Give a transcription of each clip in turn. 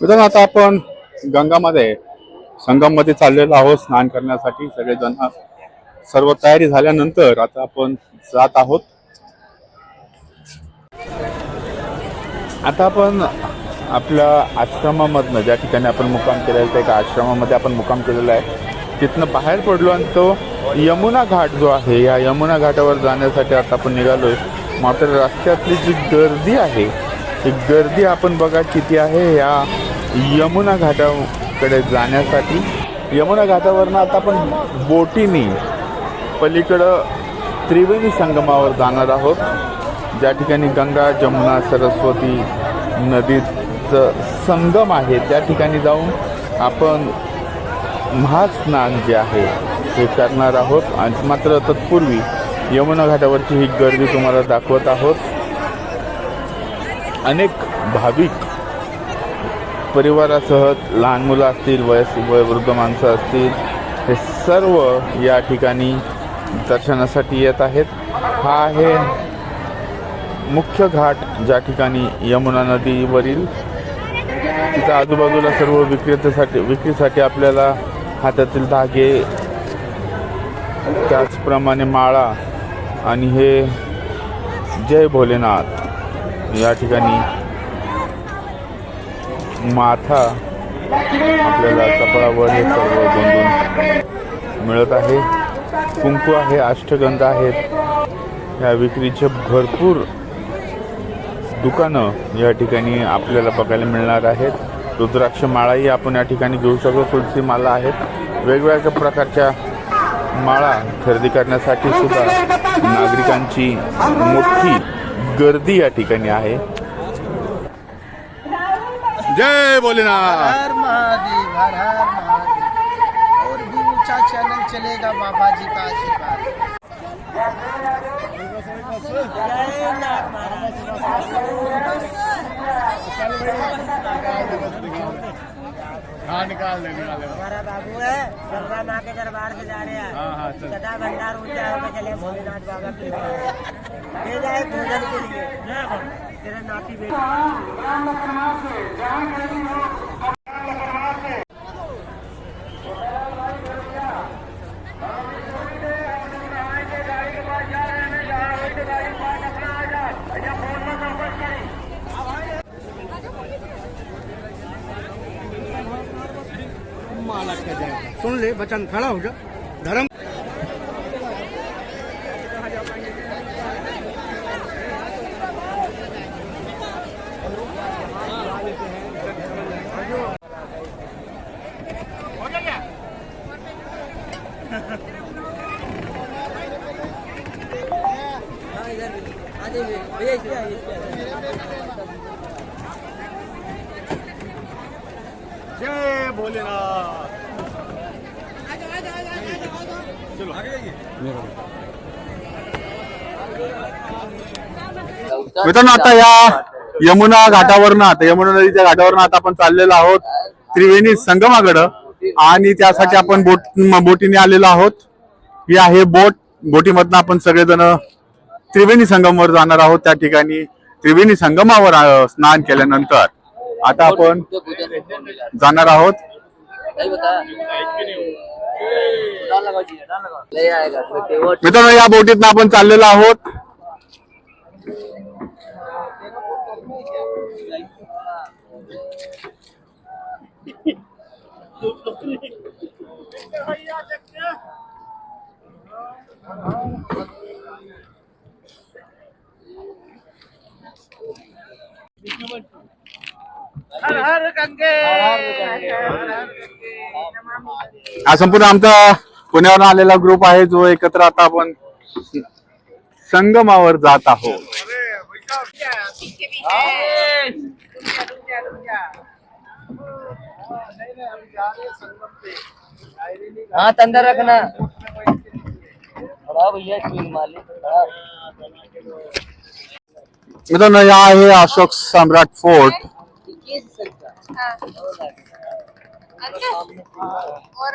मित्रांनो आता आपण गंगामध्ये संगममध्ये चाललेलो आहोत. स्नान करण्यासाठी सगळेजण सर्व तयारी झाल्यानंतर आता आपण जात आहोत. आता आपण आपल्या आश्रमामधनं ज्या ठिकाणी आपण मुक्काम केलेला त्या एका आश्रमामध्ये आपण मुक्काम केलेला आहे. तिथनं बाहेर पडलो आणि तो यमुना घाट जो आहे या यमुना घाटावर जाण्यासाठी आता आपण निघालो आहे मात्र रस्त्यातली जी गर्दी आहे ती गर्दी आपण बघा किती आहे या यमुना घाटाकडे जाण्यासाठी. यमुना घाटावरनं आता आपण बोटीने पलीकडं त्रिवेणी संगमावर जाणार आहोत. ज्या ठिकाणी गंगा जमुना सरस्वती नदीचं संगम आहे त्या ठिकाणी जाऊन आपण महास्नान जे आहे ते करणार आहोत. आणि मात्र तत्पूर्वी यमुना घाटावरची ही गर्दी तुम्हाला दाखवत आहोत. अनेक भाविक परिवारासह लहान मुलं असतील वयस वयोवृद्ध माणसं असतील हे सर्व या ठिकाणी दर्शनासाठी येत आहेत. हा आहे मुख्य घाट ज्या ठिकाणी यमुना नदीवरील तिथं आजूबाजूला सर्व विक्रेत्यासाठी विक्रीसाठी आपल्याला हातातील धागे त्याचप्रमाणे माळा आणि हे जय भोलेनाथ या ठिकाणी माथा. आपल्याला कपाळावर हे सर्व गोंधून मिळत आहे. कुंकू आहे अष्टगंध आहेत. या विक्रीचे भरपूर दुकानं या ठिकाणी आपल्याला बघायला मिळणार आहेत. रुद्राक्ष माळाही आपण या ठिकाणी घेऊ शकतो. तुलसी माला आहेत. वेगवेगळ्या प्रकारच्या माळा खरेदी करण्यासाठी सुद्धा नागरिकांची मोठी गर्दी या ठिकाणी आहे. जय भोलेनाथ। हर महादेव हर हर महादेव। और भी ऊँचा चैनल चलेगा बाबा जी का आशीर्वाद। हमारा बाबू है गंगा माँ के दरबार से जा रहे हैं सदा भंडार ऊंचा होकर चले भोलेनाथ बाबा की ले जाए भोजन के लिए तेरे नाती बेटी सुन ले बचन खड़ा हो जा। धर्म जय भोलेनाथ मित्रांनो आता या यमुना घाटावरनं आता यमुना नदीच्या घाटावरनं आता आपण चाललेलो आहोत त्रिवेणी संगमाकडं. आणि त्यासाठी आपण बोट बोटीने आलेलो आहोत. ही आहे बोट. बोटीमधनं आपण सगळेजण त्रिवेणी संगमावर जाणार आहोत. त्या ठिकाणी त्रिवेणी संगमावर स्नान केल्यानंतर आता आपण जाणार आहोत. मित्रांनो या बोटीतनं आपण चाललेलो आहोत. हा संपूर्ण आमचा पुण्यावरून आलेला ग्रुप आहे जो एकत्र आता आपण संगमावर जात आहोत. हाथ अंदर रखना। भैया मित्रांनो या आहे अशोक सम्राट फोर्ट. और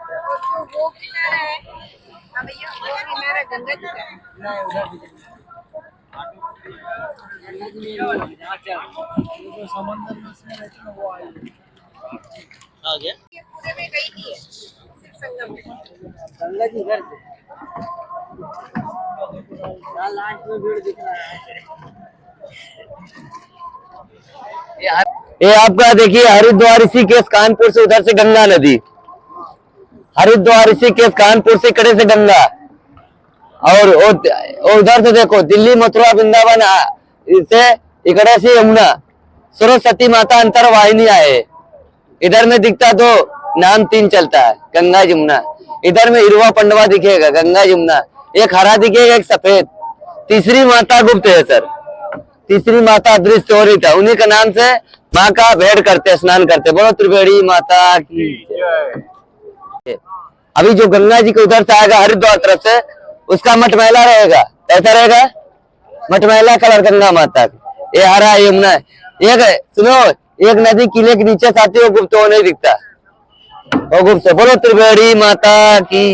वो जो वो किनारा है हाँ भैया वो किनारा गंगा जी का। ये पूरे में गई नहीं सिर्फ़ संगम गंगा जी इधर से लास्ट में भीड़ दिख रहा है? ये आपका देखिए हरिद्वार ऋषिकेश कानपुर से उधर से गंगा नदी। हरिद्वार ऋषिकेश कानपुर से इकड़े से गंगा। और उधर से देखो, दिल्ली, मथुरा, वृंदावन से इकड़े से यमुना, सरस्वती माता अंतर वाहिनी आए इधर में दिखता तो नाम तीन चलता है, गंगा, यमुना। इधर में इरवा पंडवा दिखेगा, गंगा, यमुना। एक हरा दिखेगा, एक सफ़ेद। तीसरी माता गुप्त है, सर। तीसरी माता अदृश्य हो। रही था उन्हीं के नाम से माँ का भेड़ करते, स्नान करते। बोलो त्रिवेणी माता की। अभी जो गंगा जी के उधर से आएगा हरिद्वार तरफ़ से उसका मटमैला रहेगा। कैसा रहेगा? मटमैला कलर गंगा माता का। ये हरा यमुना एक सुनो एक नदी किले के नीचे से आती है वो गुप्त वो नहीं दिखता। वो गुप्त बोलो त्रिवेणी माता की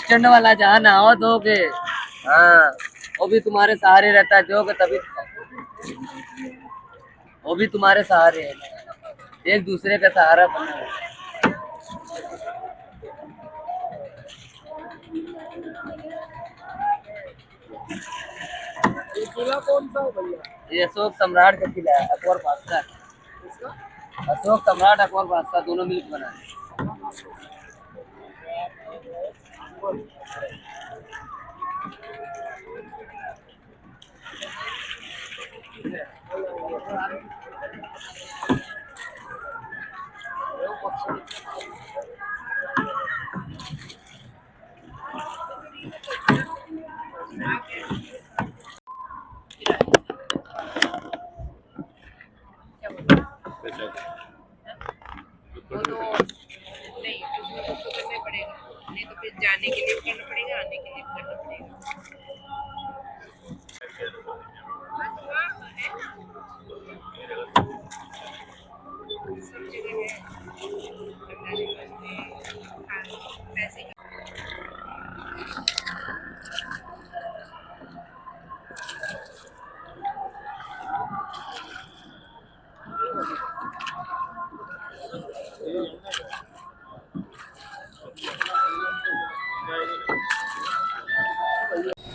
स्टैंड वाला जहाँ नहाओ दोगे हाँ। वो भी तुम्हारे सहारे रहता है दोगे तभी वो भी तुम्हारे सहारे है एक दूसरे का सहारा बना है। ये अशोक सम्राट का किला है अकबर बादशाह अशोक सम्राट अकबर बादशाह दोनों मिलकर बना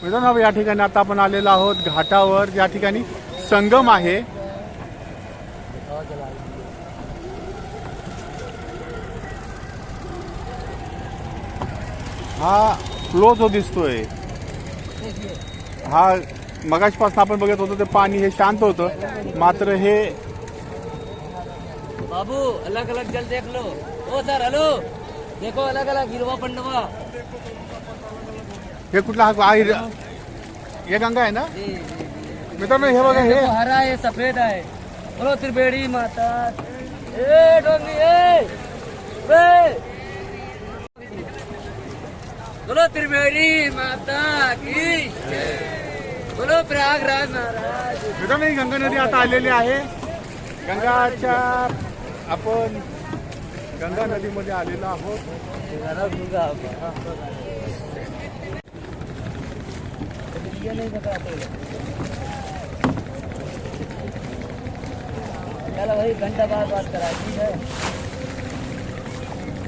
मित्रांनो या ठिकाणी आता आपण आलेलो आहोत घाटावर. या ठिकाणी संगम आहे. हा फ्लो जो दिसतोय. हा मगाशपासून आपण बघत होतो ते पाणी हे शांत होतं. मात्र हे बाबू अलग अलग जल देख लो। ओ सर हेलो। देखो अलग अलग गिरवा पंडवा। हे कुठला हा आहे हे गंगा आहे ना? जी, जी, जी। मित्रांनो हे बघा हे देखो हरा है सफ़ेद है बोलो त्रिवेणी माता। ए डोंगी ए! ए! बोलो त्रिवेणी माता की जय। बोलो प्रयागराज महाराज। मित्रांनो ही गंगा नदी आता आलेली आहे. गंगाच्या आपण गंगा नदीमध्ये आलेलो आहोत. ये चलो भाई घंटा बाद बात करा ठीक है?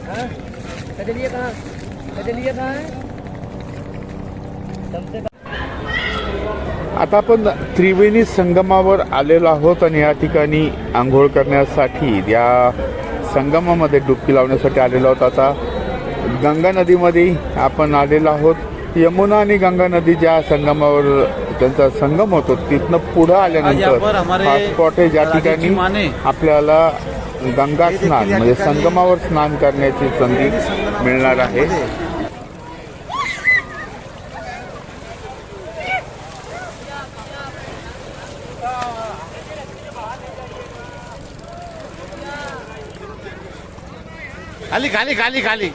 हाँ? कदलिए कहाँ? कदलिए कहाँ है? सबसे आता आपण त्रिवेणी संगमावर आलेलो आहोत आणि या ठिकाणी आंघोळ करण्यासाठी या संगमामध्ये डुबकी लावण्यासाठी आलेलो आहोत. आता गंगा नदीमध्ये आपण आलेलो आहोत. यमुना आणि गंगा नदी ज्या संगमावर त्यांचा संगम होतो तिथनं पुढं आल्यानंतर हा स्पॉट आहे ज्या ठिकाणी आपल्याला गंगा स्नान म्हणजे संगमावर स्नान करण्याची संधी मिळणार आहे. खाली खाली खाली खाली.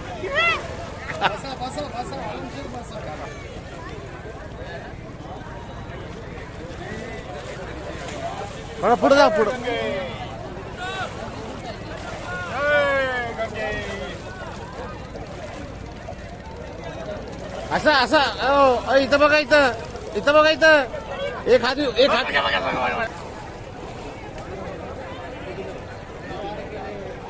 थोडं पुढे जा पुढं. असं असं. अहो, इथं बघा इथं. इथं बघा इथं. एक हात एक हात.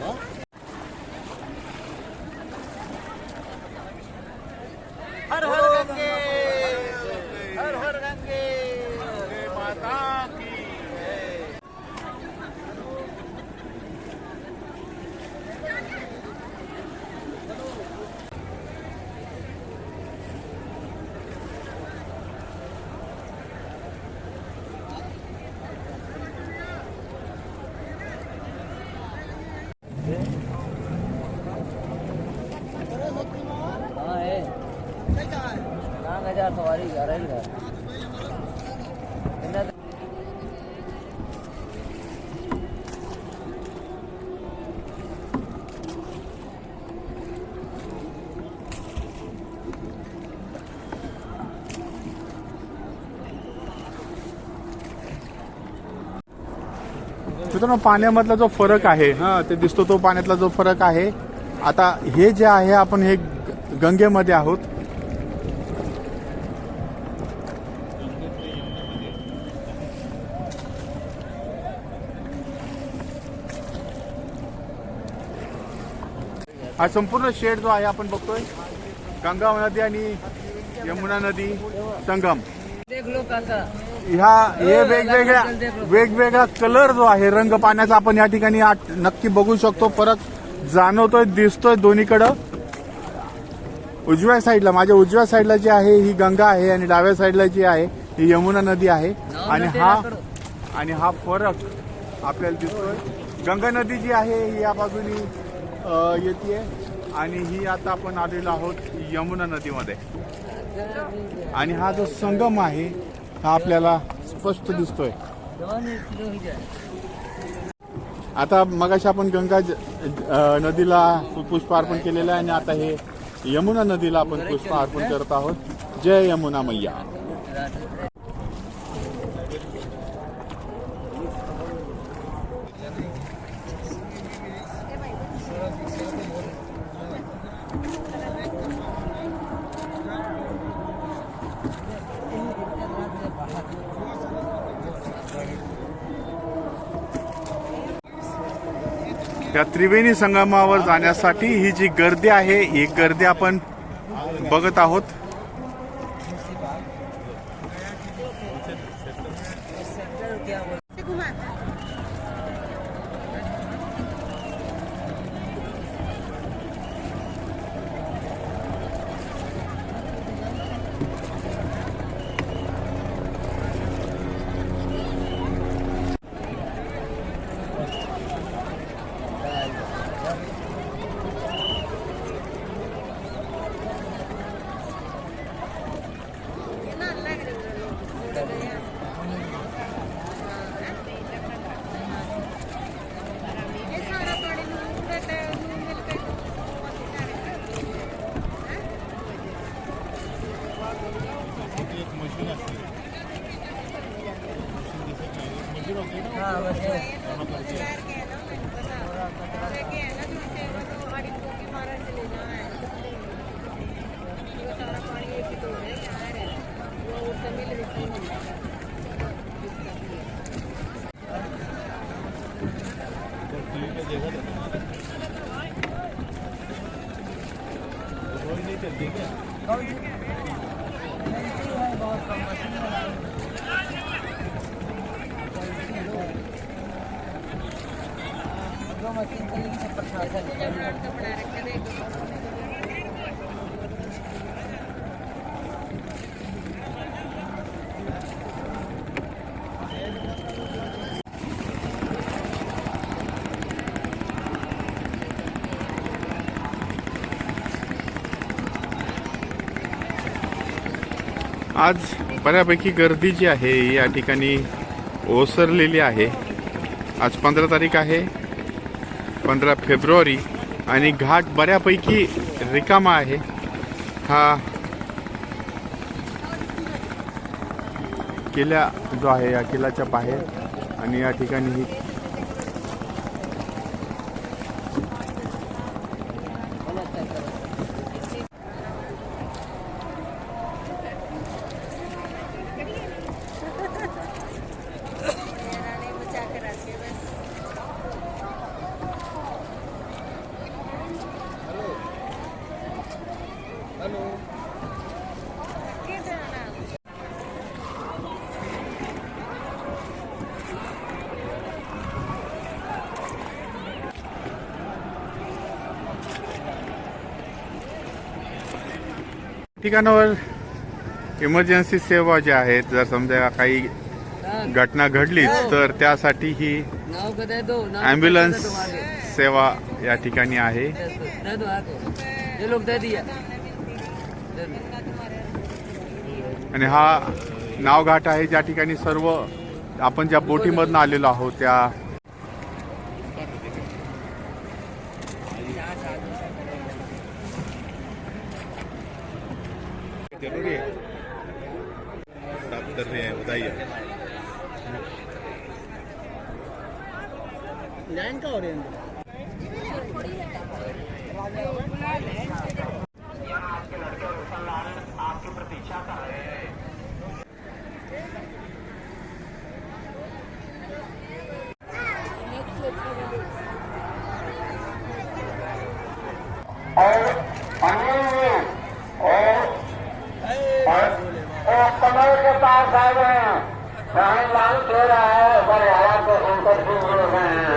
어? सवारी जा रही मित्रांनो पाण्यामधला जो फरक आहे हा ते दिसतो तो पाण्यातला जो फरक आहे. आता हे जे आहे आपण हे गंगेमध्ये आहोत. हा संपूर्ण शेड जो आहे आपण बघतोय. गंगा नदी आणि यमुना नदी संगम. ह्या हे वेगवेगळ्या वेगवेगळा कलर जो आहे रंग पाण्याचा आपण या ठिकाणी नक्की बघू शकतो. फरक जाणवतोय दिसतोय दोन्हीकडं. उजव्या साईडला माझ्या उजव्या साईडला जी आहे ही गंगा आहे आणि डाव्या साईडला जी आहे ही यमुना नदी आहे. आणि हा आणि हा फरक आपल्याला दिसतोय. गंगा नदी जी आहे ही या बाजूनी येते आणि ही आता आपण आलेलो आहोत यमुना नदीमध्ये. आणि हा जो संगम आहे हा आपल्याला स्पष्ट दिसतोय. आता मगाशी आपण गंगा नदीला पुष्प अर्पण केलेलं आहे आणि आता हे यमुना नदीला आपण पुष्प अर्पण करत आहोत. जय यमुना मैया. या त्रिवेणी संगमावर जाण्यासाठी ही जी गर्दी आहे ही गर्दी आपण बघत आहोत. आज बऱ्यापैकी गर्दी जी आहे या ठिकाणी ओसरलेली आहे. आज पंधरा तारीख आहे पंधरा फेब्रुवारी आणि घाट बऱ्यापैकी रिकामा आहे. हा किल्ला जो आहे या किल्ल्याच्या बाहेर आणि या ठिकाणी ही ठिकाणावर इमर्जन्सी सेवा ज्या आहेत जर समजा काही घटना घडलीच तर त्यासाठी ही ॲम्ब्युलन्स सेवा या ठिकाणी आहे. आणि हा नावघाट आहे ज्या ठिकाणी सर्व आपण ज्या बोटीमधनं आलेलो आहोत त्या लाइन का हो रही है कमल के पास आ गए हैं रानी लाल दे रहा है पर हवा को संकट भी हो रहे हैं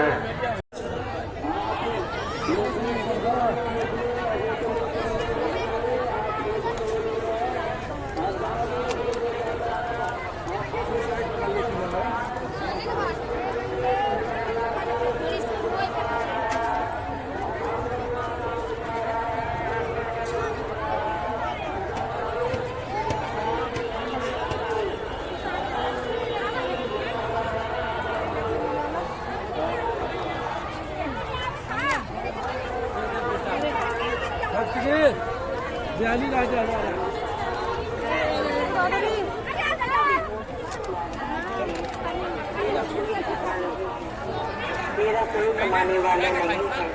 मेरा कोई कमाने वाला नहीं है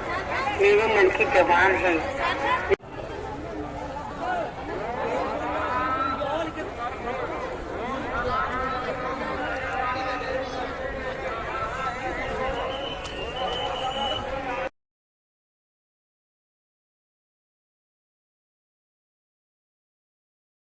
मेरे मन की जबान है।